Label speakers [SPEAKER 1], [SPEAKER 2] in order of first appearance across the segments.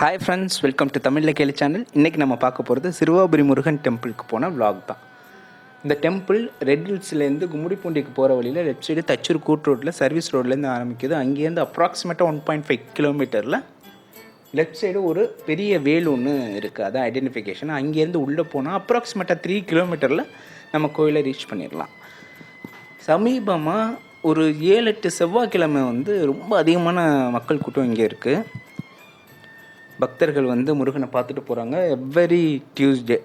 [SPEAKER 1] Hi friends welcome to தமிழில் கேலி channel இன்றைக்கி நம்ம பார்க்க போகிறது சிறுவாபுரி முருகன் டெம்பிளுக்கு போன vlog தான். இந்த டெம்பிள் ரெட் ஹில்ஸ்லேருந்து கும்முடிப்பூண்டிக்கு போகிற வழியில் லெஃப்ட் சைடு தச்சூர் கூட் ரோட்டில் சர்வீஸ் ரோட்லேருந்து ஆரம்பிக்குது. அங்கேருந்து அப்ராக்சிமேட்டாக ஒன் பாயிண்ட் ஃபைவ் கிலோமீட்டரில் லெஃப்ட் சைடு ஒரு பெரிய வேல் ஒன்று இருக்குது அதான் ஐடென்டிஃபிகேஷன் அங்கேருந்து உள்ளே போனால் அப்ராக்சிமேட்டாக த்ரீ கிலோமீட்டரில் நம்ம கோயிலை ரீச் பண்ணிடலாம். சமீபமாக ஒரு ஏழு எட்டு செவ்வாய்க்கிழமை வந்து ரொம்ப அதிகமான மக்கள் கூட்டம் இங்கே இருக்குது பக்தர்கள் வந்து முருகனை பார்த்துட்டு போகிறாங்க எவ்வரி டியூஸ்டே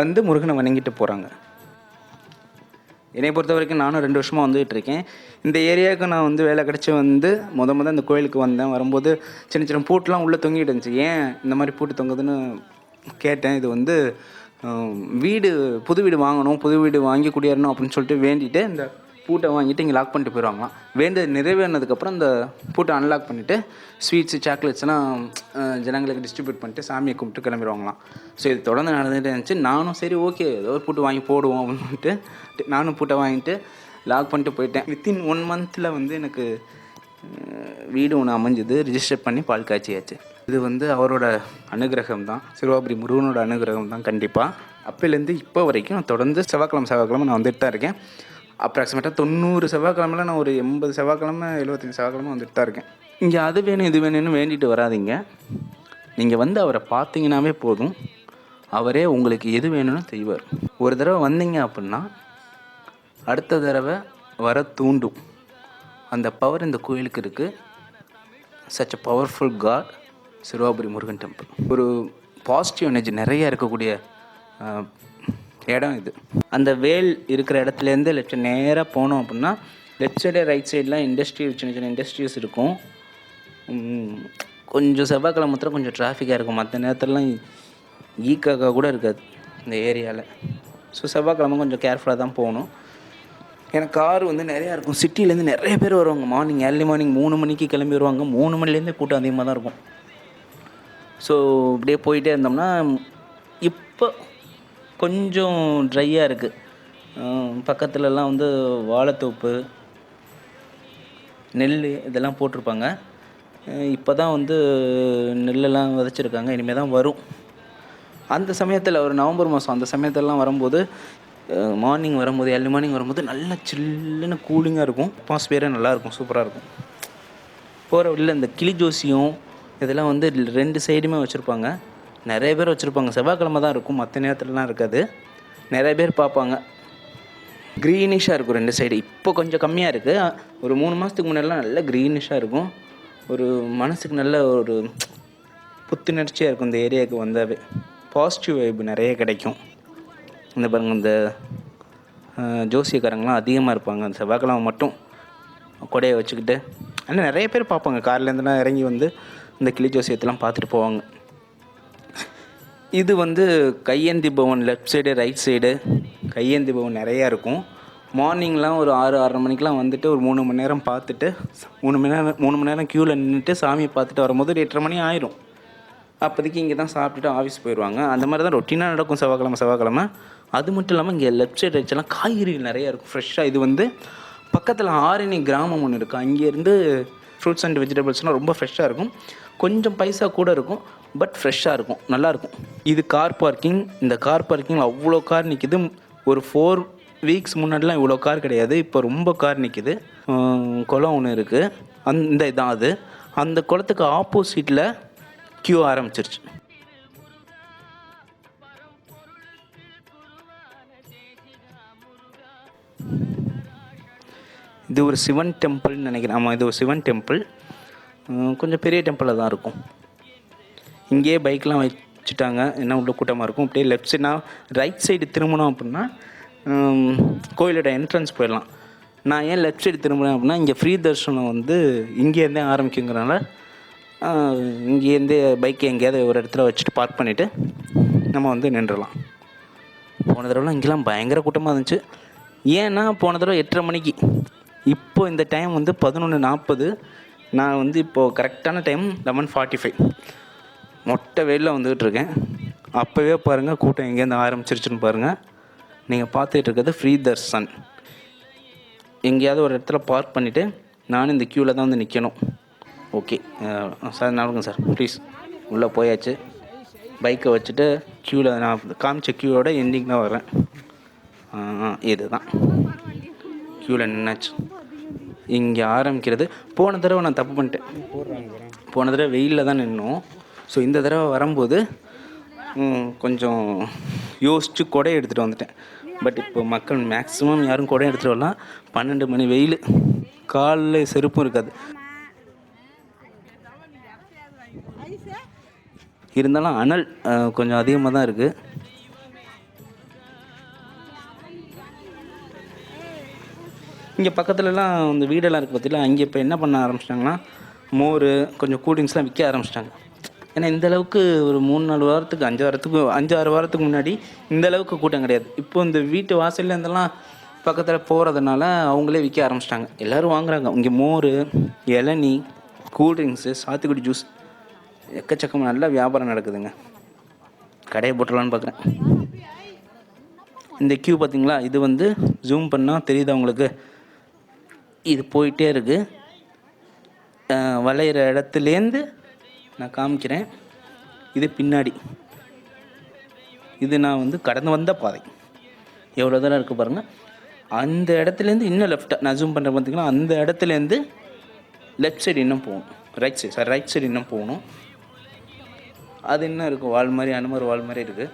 [SPEAKER 1] வந்து முருகனை வணங்கிட்டு போகிறாங்க என்னை பொறுத்த வரைக்கும் நானும் ரெண்டு வருஷமாக வந்துகிட்டு இருக்கேன். இந்த ஏரியாவுக்கு நான் வந்து வேலை கிடச்சி வந்து முத முத இந்த கோயிலுக்கு வந்தேன். வரும்போது சின்ன சின்ன பூட்டெலாம் உள்ளே தொங்கிட்டு இருந்துச்சு. ஏன் இந்த மாதிரி பூட்டு தொங்குதுன்னு கேட்டேன். இது வந்து வீடு புது வீடு வாங்கணும் புது வீடு வாங்கி குடியேறணும் அப்படின்னு சொல்லிட்டு வேண்டிட்டு இந்த பூட்டை வாங்கிட்டு இங்கே லாக் பண்ணிட்டு போயிடுவாங்களாம். வேண்டது நிறைவேறினதுக்கப்புறம் இந்த பூட்டை அன்லாக் பண்ணிவிட்டு ஸ்வீட்ஸு சாக்லேட்ஸ்லாம் ஜனங்களுக்கு டிஸ்ட்ரிபியூட் பண்ணிட்டு சாமியை கும்பிட்டு கிளம்பிடுவாங்களாம். ஸோ இது தொடர்ந்து நடந்துகிட்டே இருந்துச்சு. நானும் சரி ஓகே ஏதோ ஒரு பூட்டு வாங்கி போடுவோம் அப்படின்ட்டு நானும் பூட்டை வாங்கிட்டு லாக் பண்ணிட்டு போயிட்டேன். வித்தின் ஒன் மந்தில் வந்து எனக்கு வீடு ஒன்று அமைஞ்சுது. ரிஜிஸ்டர் பண்ணி பால் காய்ச்சியாச்சு. இது வந்து அவரோட அனுகிரகம் தான். சிறுவாபுரி முருகனோட அனுகிரகம் தான் கண்டிப்பாக அப்போலேருந்து இப்போ வரைக்கும் நான் தொடர்ந்து செவ்வாய்க்கிழமை செவ்வாய்க்கிழமை நான் வந்துட்டு தான் இருக்கேன். அப்ராக்சிமேட்டாக தொண்ணூறு செவ்வாய்க்கிழமையில் நான் ஒரு எண்பது செவ்வாய்க்கிழமை எழுபத்தஞ்சு செவ்வாய்க்கிழமை வந்துட்டு தான் இருக்கேன். இங்கே அது வேணும் இது வேணும்னு வேண்டிட்டு வராதீங்க. நீங்கள் வந்து அவரை பார்த்தீங்கன்னாவே போதும். அவரே உங்களுக்கு எது வேணும்னு செய்வார். ஒரு தடவை வந்தீங்க அப்படின்னா அடுத்த தடவை வர தூண்டும். அந்த பவர் இந்த கோயிலுக்கு இருக்குது such a powerful god Siruvapuri Murugan temple ஒரு பாசிட்டிவ் எனர்ஜி நிறைய இருக்கக்கூடிய இடம் இது. அந்த வேல் இருக்கிற இடத்துலேருந்து லெஃப்ட் நேராக போனோம் அப்படின்னா லெஃப்ட் சைடு ரைட் சைடெலாம் இண்டஸ்ட்ரி சின்ன சின்ன இண்டஸ்ட்ரீஸ் இருக்கும். கொஞ்சம் செவ்வாய்க்கிழமை மாத்திரம் கொஞ்சம் டிராஃபிக்காக இருக்கும். மற்ற நேரத்துலலாம் ஈக்காக்கா கூட இருக்காது இந்த ஏரியாவில் ஸோ செவ்வாய்க்கிழமை கொஞ்சம் கேர்ஃபுல்லாக தான் போகணும். ஏன்னா கார் வந்து நிறையா இருக்கும். சிட்டிலேருந்து நிறைய பேர் வருவாங்க. மார்னிங் ஏர்லி மார்னிங் மூணு மணிக்கு கிளம்பி வருவாங்க. மூணு மணிலேருந்தே கூட்டம் அதிகமாக தான் இருக்கும். ஸோ இப்படியே போயிட்டே இருந்தோம்னா இப்போ கொஞ்சம் ட்ரையாக இருக்குது பக்கத்துலலாம் வந்து வாழைத்தோப்பு நெல் இதெல்லாம் போட்டிருப்பாங்க. இப்போ தான் வந்து நெல்லெல்லாம் விதைச்சிருக்காங்க. இனிமேல் தான் வரும். அந்த சமயத்தில் ஒரு நவம்பர் மாதம் அந்த சமயத்திலலாம் வரும்போது மார்னிங் வரும்போது ஏர்லி மார்னிங் வரும்போது நல்ல சில்லுன்னு கூலிங்காக இருக்கும். அட்மாஸ்பியரே நல்லாயிருக்கும் சூப்பராக இருக்கும் போகிற வழியில் இந்த கிளி ஜோசியம் இதெல்லாம் வந்து ரெண்டு சைடுமே வச்சுருப்பாங்க. நிறைய பேர் வச்சுருப்பாங்க. செவ்வாய்க்கிழமை தான் இருக்கும். மற்ற நேரத்துலலாம் இருக்காது. நிறைய பேர் பார்ப்பாங்க. க்ரீனிஷாக இருக்கும் ரெண்டு சைடு இப்போ கொஞ்சம் கம்மியாக இருக்குது ஒரு மூணு மாதத்துக்கு முன்னாடிலாம் நல்ல க்ரீனிஷாக இருக்கும். ஒரு மனசுக்கு நல்ல ஒரு புத்துணர்ச்சியாக இருக்கும் இந்த ஏரியாவுக்கு வந்தாவே. பாசிட்டிவ் வைப் நிறைய கிடைக்கும். இந்த பாருங்க இந்த ஜோசியக்காரங்களாம் அதிகமாக இருப்பாங்க. அந்த செவ்வாய்க்கிழமை மட்டும் கொடையை வச்சுக்கிட்டு. ஆனால் நிறைய பேர் பார்ப்பாங்க. கார்லேருந்துலாம் இறங்கி வந்து இந்த கிளி ஜோசியத்தெல்லாம் பார்த்துட்டு போவாங்க. இது வந்து கையேந்தி பவன் லெஃப்ட் சைடு ரைட் சைடு கையேந்தி பவன் நிறையா இருக்கும். மார்னிங்லாம் ஒரு ஆறு ஆறரை மணிக்கெலாம் வந்துட்டு ஒரு மூணு மணி நேரம் பார்த்துட்டு மூணு மணி நேரம் மூணு மணி நேரம் க்யூவில் நின்றுட்டு சாமியை பார்த்துட்டு வரும்போது ஒரு எட்டரை மணி ஆயிரும். அப்போதைக்கு இங்கே தான் சாப்பிட்டுட்டு ஆஃபீஸ் போயிடுவாங்க. அந்த மாதிரி தான் ரொட்டீனாக நடக்கும் செவ்வாய்க்கிழமை செவ்வாய்க்கிழமை. அது மட்டும் இல்லாமல் இங்கே லெஃப்ட் சைடு ரைட் சைடெலாம் காய்கறிகள் நிறையா இருக்கும். ஃப்ரெஷ்ஷாக இது வந்து பக்கத்தில் ஆரணி கிராமம் ஒன்று இருக்குது அங்கேருந்து ஃப்ரூட்ஸ் அண்ட் வெஜிடபிள்ஸ்லாம் ரொம்ப ஃப்ரெஷ்ஷாக இருக்கும். கொஞ்சம் பைசா கூட இருக்கும். பட் ஃப்ரெஷ்ஷாக இருக்கும். நல்லாயிருக்கும் இது கார் பார்க்கிங் இந்த கார் பார்க்கிங்கில் அவ்வளோ கார் நிற்கிது ஒரு ஃபோர் வீக்ஸ் முன்னாடிலாம் இவ்வளோ கார் கிடையாது. இப்போ ரொம்ப கார் நிற்கிது குளம் ஒன்று இருக்குது அந்த இதான் அது. அந்த குளத்துக்கு ஆப்போசிட்டில் க்யூ ஆரம்பிச்சிருச்சு. இது ஒரு சிவன் டெம்பிள்னு நினைக்கிறேன். ஆமாம் இது ஒரு சிவன் டெம்பிள் கொஞ்சம் பெரிய டெம்பிளாக தான் இருக்கும். இங்கேயே பைக்லாம் வச்சுட்டாங்க. என்ன உள்ள கூட்டமாக இருக்கும்? அப்படியே லெஃப்ட் சைடுனா ரைட் சைடு திரும்பணும் அப்படின்னா கோயிலோட என்ட்ரன்ஸ் போயிடலாம். நான் ஏன் லெஃப்ட் சைடு திரும்புகிறேன் அப்படின்னா இங்கே ஃப்ரீ தர்ஷனம் வந்து இங்கேருந்தே ஆரம்பிக்குங்கிறனால இங்கேருந்தே பைக்கை எங்கேயாவது ஒரு இடத்துல வச்சுட்டு பார்க் பண்ணிவிட்டு நம்ம வந்து நின்றுடலாம். போன தடவைலாம் இங்கெல்லாம் பயங்கர கூட்டமாக இருந்துச்சு. ஏன்னா போன தடவை எட்டரை மணிக்கு. இப்போ இந்த டைம் வந்து பதினொன்று நாற்பது. நான் வந்து இப்போது கரெக்டான டைம் லெவன் ஃபார்ட்டி ஃபைவ் மொட்டை வெயிலில் வந்துக்கிட்டு இருக்கேன் அப்போவே பாருங்கள் கூட்டம் எங்கேருந்து ஆரம்பிச்சிருச்சுன்னு பாருங்கள் நீங்கள் பார்த்துட்டு இருக்கிறது ஃப்ரீ தர்சன் எங்கேயாவது ஒரு இடத்துல பார்க் பண்ணிவிட்டு நானும் இந்த க்யூவில் தான் வந்து நிற்கணும் ஓகே. சார் நடக்குங்க சார். ப்ளீஸ் உள்ளே போயாச்சு. பைக்கை வச்சுட்டு க்யூவில் நான் காமிச்ச க்யூவோட எண்டிங் தான் வரேன் இதுதான். க்யூவில் நின்னாச்சு. இங்கே ஆரம்பிக்கிறது போன தடவை நான் தப்பு பண்ணிட்டேன். போன தடவை வெயிலில் தான் நின்னோம். ஸோ இந்த தடவை வரும்போது கொஞ்சம் யோசித்து கொடை எடுத்துகிட்டு வந்துட்டேன். பட் இப்போ மக்கள் மேக்ஸிமம் யாரும் கொடை எடுத்துகிட்டு வரலாம் பன்னெண்டு மணி வெயில் காலில் செருப்பும் இருக்காது. இருந்தாலும் அனல் கொஞ்சம் அதிகமாக தான் இருக்குது இங்கே பக்கத்துலலாம் இந்த வீடெல்லாம் இருக்குது பார்த்தீங்களா அங்கே இப்போ என்ன பண்ண ஆரம்பிச்சிட்டாங்கன்னா மோர் கொஞ்சம் கூல்ட்ரிங்க்ஸ்லாம் விற்க ஆரம்பிச்சிட்டாங்க. ஏன்னா இந்த அளவுக்கு ஒரு மூணு நாலு வாரத்துக்கு அஞ்சு வாரத்துக்கு அஞ்சு ஆறு வாரத்துக்கு முன்னாடி இந்த அளவுக்கு கூட்டம் கிடையாது. இப்போ இந்த வீட்டு வாசல்ல இருந்தெல்லாம் பக்கத்தில் போகிறதுனால அவங்களே விற்க ஆரம்பிச்சிட்டாங்க. எல்லோரும் வாங்குறாங்க. இங்கே மோர் இளநீ கூல்ட்ரிங்க்ஸு சாத்துக்குடி ஜூஸ் எக்கச்சக்கமாக நல்லா வியாபாரம் நடக்குதுங்க. கடையை போட்டுடலான்னு பார்க்குறேன் இந்த கியூ பார்த்தீங்களா இது வந்து ஜூம் பண்ணால் தெரியுதா உங்களுக்கு? இது போயிட்டே இருக்குது வளையிற இடத்துலேருந்து நான் காமிக்கிறேன். இது பின்னாடி. இது நான் வந்து கடந்து வந்த பாதை. எவ்வளோ தூரம் இருக்குது பாருங்கள் அந்த இடத்துலேருந்து இன்னும் லெஃப்ட்டாக நான் ஜூம் பண்ணுற பார்த்தீங்கன்னா அந்த இடத்துலேருந்து லெஃப்ட் சைடு இன்னும் போகணும். Right side sir right side இன்னும் போகணும். அது இன்னும் இருக்குது வால் மாதிரி அனுமர் வால் மாதிரி இருக்குது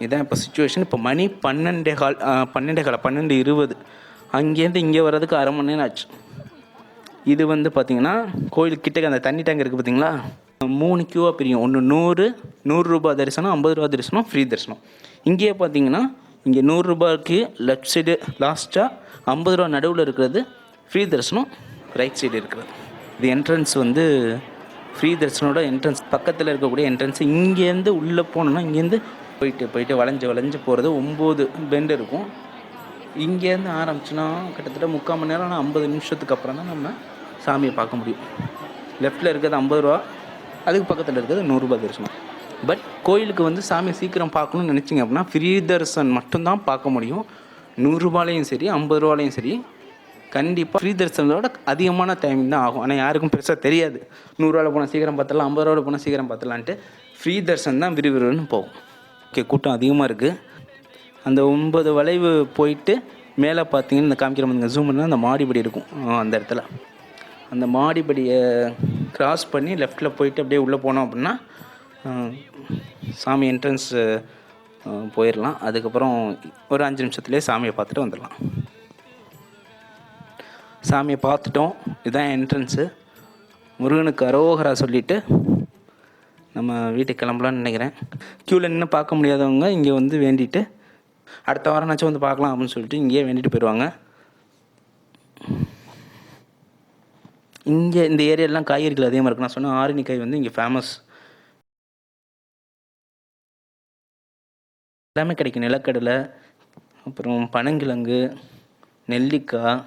[SPEAKER 1] இதுதான் இப்போ சுச்சுவேஷன் இப்போ மணி பன்னெண்டே கால் பன்னெண்டே கால் பன்னெண்டு இருபது. அங்கேருந்து இங்கே வர்றதுக்கு அரை மணி நேரம் ஆச்சு. இது வந்து பார்த்தீங்கன்னா கோயில் கிட்டக்க அந்த தண்ணி டேங்க் இருக்குது பார்த்தீங்களா மூணு கியூவாக பிரியும். ஒன்று நூறு நூறுரூபா தரிசனம் ஐம்பது ரூபா தரிசனம் ஃப்ரீ தரிசனம். இங்கேயே பார்த்தீங்கன்னா இங்கே நூறுரூபாய்க்கு லெஃப்ட் சைடு லாஸ்ட்டாக ஐம்பது ரூபா நடுவில் இருக்கிறது ஃப்ரீ தரிசனம் ரைட் சைடு இருக்கிறது. இது என்ட்ரன்ஸ் வந்து ஃப்ரீ தரிசனோட என்ட்ரன்ஸ் பக்கத்தில் இருக்கக்கூடிய என்ட்ரன்ஸ் இங்கேருந்து உள்ளே போனோம்னா இங்கேருந்து போயிட்டு போயிட்டு வளைஞ்சு வளைஞ்சு போகிறது ஒம்பது பெண்டு இருக்கும். இங்கேருந்து ஆரம்பிச்சுன்னா கிட்டத்தட்ட முக்கால் மணி நேரம் ஐம்பது நிமிஷத்துக்கு அப்புறம் தான் நம்ம சாமியை பார்க்க முடியும். லெஃப்ட்டில் இருக்கிறது ஐம்பது ரூபா அதுக்கு பக்கத்தில் இருக்கிறது நூறுரூபா தரிசனம். பட் கோயிலுக்கு வந்து சாமி சீக்கிரம் பார்க்கணும்னு நினச்சிங்க அப்படின்னா ஃப்ரீ தரிசனம் மட்டும்தான் பார்க்க முடியும். நூறுரூபாலையும் சரி ஐம்பது ரூபாலையும் சரி கண்டிப்பாக ஃப்ரீ தரிசனத்தோட அதிகமான டைமிங் தான் ஆகும். ஆனால் யாருக்கும் பெருசாக தெரியாது. நூறுரூவாவில் போனால் சீக்கிரம் பார்த்துடலாம் ஐம்பது ரூபாவில் போனால் சீக்கிரம் பார்த்துடலான்ட்டு ஃப்ரீ தரிசனம் தான் விறுவிறுன்னு போகும். ஓகே கூட்டம் அதிகமாக இருக்குது அந்த ஒன்பது வளைவு போயிட்டு மேலே பார்த்தீங்கன்னா இந்த காமிக்கிற மாதிரி ஜூம் பண்ணால் அந்த மாடிப்படி இருக்கும். அந்த இடத்துல. அந்த மாடிப்படியை கிராஸ் பண்ணி லெஃப்ட்டில் போயிட்டு அப்படியே உள்ளே போனோம் அப்படின்னா சாமி என்ட்ரன்ஸ் போயிடலாம். அதுக்கப்புறம் ஒரு அஞ்சு நிமிஷத்துலேயே சாமியை பார்த்துட்டு வந்துடலாம். சாமியை பார்த்துட்டோம். இதுதான் என்ட்ரன்ஸு முருகனுக்கு அரோகரா சொல்லிவிட்டு நம்ம வீட்டுக்கு கிளம்பலான்னு நினைக்கிறேன். க்யூவில் நின்று பார்க்க முடியாதவங்க இங்கே வந்து வேண்டிட்டு அடுத்த வாரம்னாச்சும் வந்து பார்க்கலாம் அப்படின்னு சொல்லிட்டு இங்கேயே வேண்டிட்டு போயிடுவாங்க. இங்கே இந்த ஏரியாலாம் காய்கறிகள் அதிகமாக இருக்கு நான் சொன்ன ஆரணிக்காய் வந்து இங்கே ஃபேமஸ் எல்லாமே கிடைக்கும். நிலக்கடலை அப்புறம் பனங்கிழங்கு நெல்லிக்காய்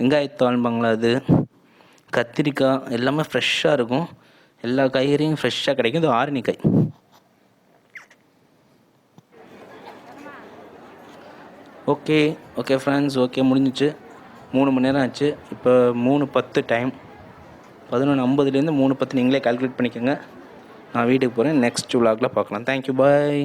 [SPEAKER 1] வெங்காயத்தாழ்பாங்களா அது கத்திரிக்காய் எல்லாமே ஃப்ரெஷ்ஷாக இருக்கும். எல்லா காய்கறியும் ஃப்ரெஷ்ஷாக கிடைக்கும். இது ஆரணிக்காய் ஓகே ஓகே ஃப்ரெண்ட்ஸ் ஓகே முடிஞ்சிச்சு. மூணு மணி நேரம் ஆச்சு. இப்போ மூணு பத்து டைம் பதினொன்று ஐம்பதுலேருந்து மூணு பத்து நீங்களே கால்குலேட் பண்ணிக்கோங்க. நான் வீட்டுக்கு போகிறேன் நெக்ஸ்ட் விலாகில் பார்க்கலாம். Thank you bye